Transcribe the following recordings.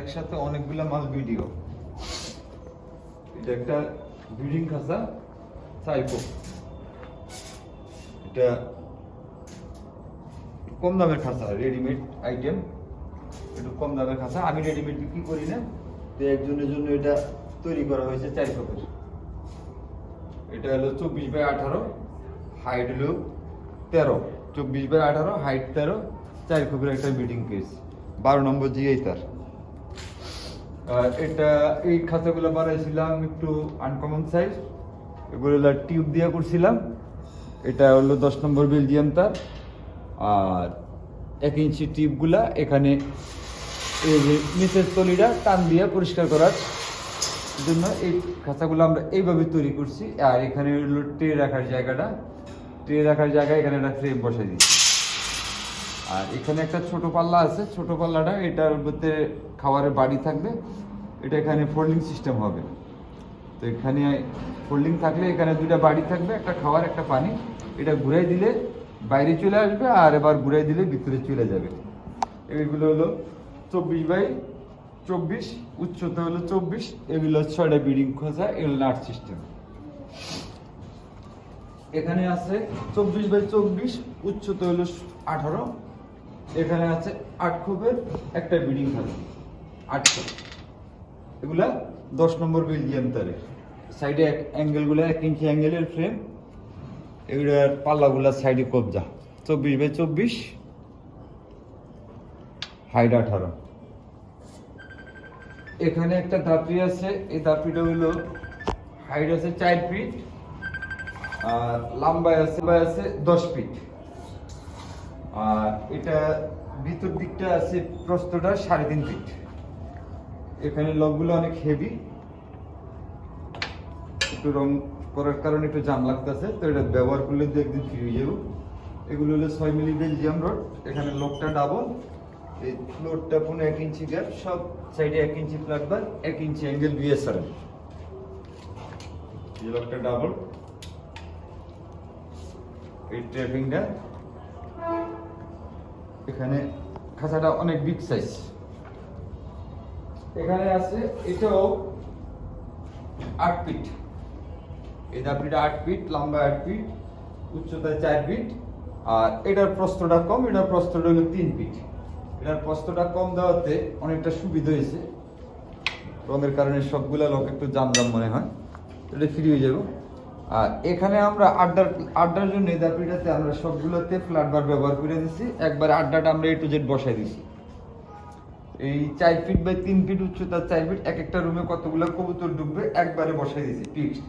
একসাথে অনেকগুলো মাল ভিডিও এটা একটা ব্রিডিং খাসা, সাইকো। এটা কম দামের খাসা রেডিমেড আইটেম একটু কম দামের খাসা। আমি রেডিমেড বিক্রি করি না, তো একজনের জন্য এটা তৈরি করা হয়েছে চার কপের এটা হলো চব্বিশ বাই আঠারো হাইট হলো তেরো। চব্বিশ বাই আঠারো হাইট তেরো, চার কপির একটা বিডিং কেস বারো নম্বর জিআই তার। এটা এই খাঁচাগুলো বানাইছিলাম একটু আনকমন সাইজ এগুলো টিউব দিয়ে করছিলাম। এটা হলো দশ নম্বর বেলজিয়াম তার। আর এক ইঞ্চি টিউবগুলা এখানে এই যে নিচের তলিটা টান দিয়ে পরিষ্কার করার জন্য এই খাঁচাগুলো আমরা এইভাবে তৈরি করছি। আর এখানে হলো ট্রে রাখার জায়গাটা। ট্রে রাখার জায়গায় এখানে একটা ফ্রেম বসাই দিচ্ছি। আর এখানে একটা ছোট পাল্লা আছে। ছোট পাল্লাটা এটার মধ্যে খাবারের বাড়ি থাকবে। এটা এখানে ফোল্ডিং সিস্টেম হবে। তো এখানে ফোল্ডিং থাকলে এখানে দুইটা বাড়ি থাকবে, একটা খাওয়ার, একটা পানি। এটা ঘুরাই দিলে বাইরে চলে আসবে আর এবার ঘুরাই দিলে ভিতরে চলে যাবে। এগুলো হলো চব্বিশ বাই চব্বিশ, উচ্চতা হলো চব্বিশ, এগুলো ছয়টা বিল্ডিং খোঁজা এগুলো নাট সিস্টেম এখানে আছে চব্বিশ বাই চব্বিশ, উচ্চতা হলো আঠারো। এখানে আছে আট খোপের একটা বিল্ডিং থাকে আট খোপ এগুলা দশ নম্বর বেলজিয়াম তারের সাইডে অ্যাঙ্গেলগুলো এক ইঞ্চি অ্যাঙ্গেলের ফ্রেম এগুলার পাল্লাগুলা সাইডে কবজা। চব্বিশ বাই চব্বিশ হাইড আঠারো। এখানে একটা দাপড়ি আছে, এই দাপড়িটা হলো হাইট আছে চার ফিট আর লম্বায় আছে লম্বায় আছে দশ ফিট আর এটা ভিতর দিকটা আছে প্রস্তটা সাড়ে তিন ফিট এখানে লকগুলো অনেক হেভি একটু রং করার কারণে একটু জাম লাগতেছে, তো এটা ব্যবহার করলে দু একদিন ফ্রি হয়ে যাব। এগুলো হলো ছয় মিলি বেলজিয়াম রড, এখানে লকটা ডাবল এই ফ্লোরটা পুরো এক ইঞ্চি গ্যাপ সব সাইডে এক ইঞ্চি ফ্ল্যাট বার এক ইঞ্চি অ্যাঙ্গেল বিএসআর এই লকটা ডাবল এই ট্র্যাপিংটা এখানে খাঁচাটা অনেক বিগ সাইজ এখানে আছে, এটাও আট ফিট। এই দাপিটা আট ফিট, লম্বা আট ফিট উচ্চতা চার ফিট, আর এটার প্রস্তটা কম, এটার প্রস্তটা হলো তিন ফিট। এটার প্রস্তটা কম দেওয়াতে অনেকটা সুবিধা হয়েছে। রঙের কারণে সবগুলা লোক একটু জাম জাম মনে হয়, এটা ফ্রি হয়ে যাব। আর এখানে আমরা আড্ডার আড্ডার জন্য দাপিটাতে আমরা সবগুলোতে ফ্ল্যাট বার ব্যবহার করে দিচ্ছি একবার আড্ডাটা আমরা এ টু জেড বসাই দিছি। এই চার ফিট বাই তিন ফিট উচ্চতা, চার ফিট এক একটা রুমে কতগুলো কবুতর ঢুকবে একবারে বসাই দিয়েছি ফিক্সড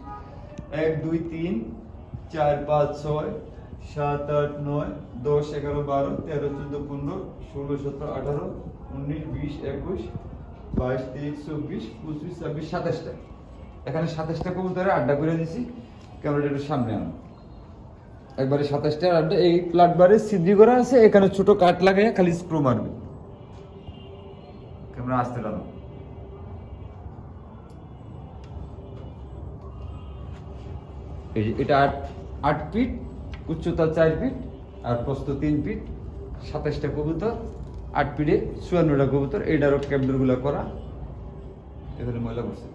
এক, দুই, তিন, চার, পাঁচ, ছয়, সাত, আট, নয়, দশ, এগারো, বারো, তেরো, চোদ্দ, পনেরো, ষোলো, সতেরো, আঠারো, উনিশ, বিশ, একুশ, বাইশ, তেইশ, চব্বিশ, পঁচিশ, ছাব্বিশ, সাতাশটা। এখানে সাতাশটা কবুতরে আড্ডা করে দিছি ক্যামেরাটা একটু সামনে আনো। একবারে সাতাশটা আড্ডা, এই প্লাটবারে সিদ্ধি করা আছে, এখানে ছোট কাঠ লাগাই খালি স্ক্রু মারবে। ক্যামেরা আসতে লাগল এটা আট আট ফিট, উচ্চতা চার ফিট, আর প্রস্থ তিন ফিট, সাতাশটা কবুতর, আট ফিটে চুয়ান্নটা কবুতর এইটারও ক্যাবডোরগুলো করা। এখানে ময়লা বসে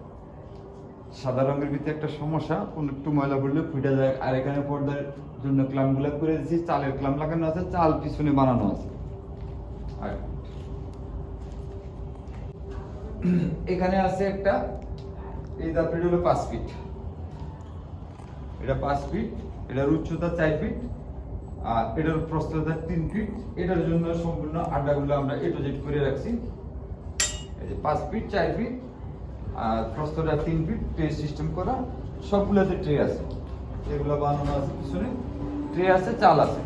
সাদা রঙের ভিতরে একটা সমস্যা, কোন একটু ময়লা পড়লে ফুটে যায়। আর এখানে পর্দার জন্য ক্লামগুলো করে দিয়েছি, চালের ক্লাম লাগানো আছে, চাল পিছনে বানানো আছে। আর এখানে আছে একটা, এই দাপড়িটা হলো পাঁচ ফিট এটা পাঁচ ফিট এটার উচ্চতা চার ফিট আর এটার প্রস্থতা তিন ফিট এটার জন্য সম্পূর্ণ আড্ডাগুলো আমরা এটো জেড করে রাখছি। এই যে পাঁচ ফিট চার ফিট আর প্রস্থটা তিন ফিট ট্রে সিস্টেম করা সবগুলোতে ট্রে আছে। এগুলো বানানো আছে পিছনে, ট্রে আছে, চাল আছে,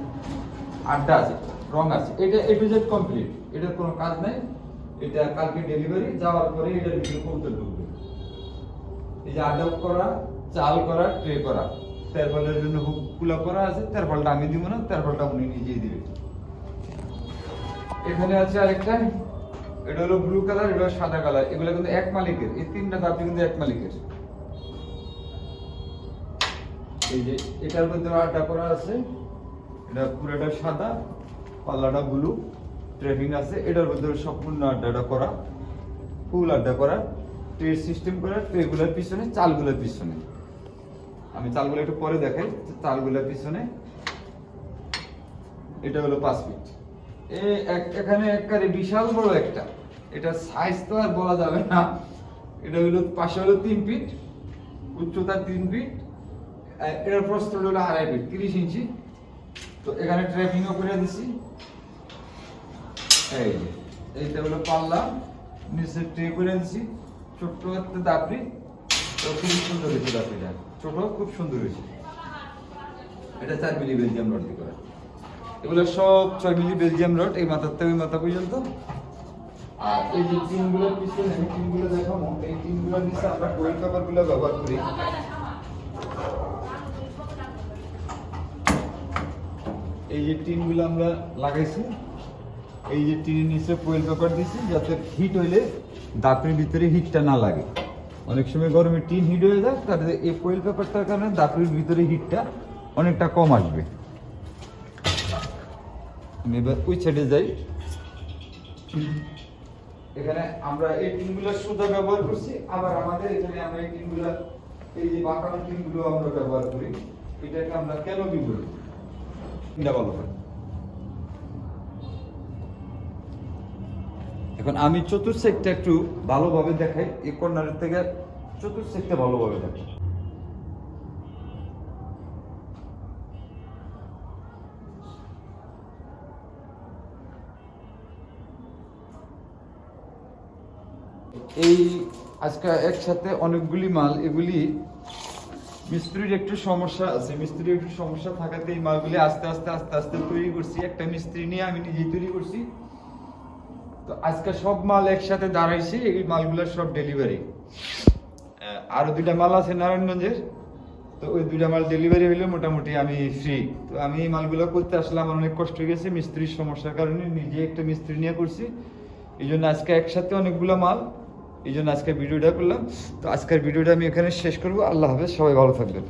আড্ডা আছে, রং আছে। এটা এ টু জেড কমপ্লিট। এটার কোনো কাজ নাই। এটা কালকে ডেলিভারি যাওয়ার পরে এটার ভিতরে কবুতর ঢুকবে। এই যে আড্ডা করা, চাল করা ট্রে করা তেরফলের জন্য হুক কুলা করা আছে তেরফলটা আমি দিব না তেরফলটা উনি নিজেই দিবে। এখানে আছে আরেকটা, এটা হলো ব্লু কালার এটা সাদা কালার এগুলো কিন্তু এক মালিকের, এই তিনটা দাপি কিন্তু এক মালিকের। এই যে এটার মধ্যে আড্ডা করা আছে, এটা পুরোটা সাদা, পাল্লাটা ব্লু ট্রেপিং আছে, এটার মধ্যে সম্পূর্ণ আড্ডাটা করা ফুল আড্ডা করা ট্রে সিস্টেম করা ট্রেগুলোর পিছনে, চালগুলোর পিছনে। আমি চালগুলো একটু পরে দেখাই চালগুলোর পিছনে, এটা হলো পাঁচ ফিট এখানে একবারে বিশাল বড় একটা, এটা সাইজ তো আর বলা যাবে না। এটা হলো, পাশে হলো তিন ফিট উচ্চতা তিন ফিট এটার প্রস্থ হলো আড়াই ফিট তিরিশ ইঞ্চি। তো এখানে ট্র্যাপিংও করে দিছি। এই যে এইটা হলো পাল্লা নিচে ট্রে করে দিছি ছোট্ট একটা দাপড়ি। তো খুব সুন্দর হয়েছে দাপড়িটা। ছোট, খুব সুন্দর হয়েছে। এটা চার মিলি বেলজিয়াম রড দিয়ে করা। এগুলো সব ছয় মিলি বেলজিয়াম রড, এই মাথার থেকে মাথা পর্যন্ত। আর এই যে টিনগুলোর পিছনে আমি টিনগুলো এই টিনগুলোর নিচে আমরা কোয়েল পেপারগুলো ব্যবহার করি। এই যে টিনগুলো আমরা লাগাইছি। এই যে টিনের নিচে কোয়েল পেপার দিছি, যাতে হিট হইলে দাঁতের ভিতরে হিটটা না লাগে। অনেক সময় গরমে টিন হিট হয়ে যায় তাতে এই কোয়েল পেপারটার কারণে দাঁতের ভিতরে হিটটা অনেকটা কম আসবে। আমি এবার ওই সাইডে যাই। এখানে আমরা এই টিনগুলো সুতা ব্যবহার করছি, আবার আমাদের এখানে আমরা এই টিনগুলো, এই যে বাঁকানো টিনগুলো আমরা ব্যবহার করি। এটাকে আমরা কেন বলি। এটা ভালো এখন আমি চতুর্থেকটা একটু ভালোভাবে দেখাই, এই কর্নারের থেকে চতুর্থেকটা ভালোভাবে দেখাই। এই আজকে একসাথে অনেকগুলি মাল, এগুলি মিস্ত্রির একটু সমস্যা আছে। মিস্ত্রির একটু সমস্যা থাকাতে এই মালগুলি আস্তে আস্তে আস্তে আস্তে তৈরি করছি। একটা মিস্ত্রি নিয়ে আমি নিজেই তৈরি করছি। তো আজকে সব মাল একসাথে দাঁড়াইছি, এই মালগুলোর সব ডেলিভারি আরও দুইটা মাল আছে নারায়ণগঞ্জের, তো ওই দুইটা মাল ডেলিভারি হইলে মোটামুটি আমি ফ্রি তো আমি এই মালগুলো করতে আসলে আমার অনেক কষ্ট হয়ে গেছে, মিস্ত্রির সমস্যার কারণে নিজে একটা মিস্ত্রি নিয়ে করছি। এই জন্য আজকে একসাথে অনেকগুলো মাল, এই জন্য আজকে ভিডিওটা করলাম। তো আজকের ভিডিওটা আমি এখানে শেষ করব। আল্লাহ হাফেজ, সবাই ভালো থাকবেন।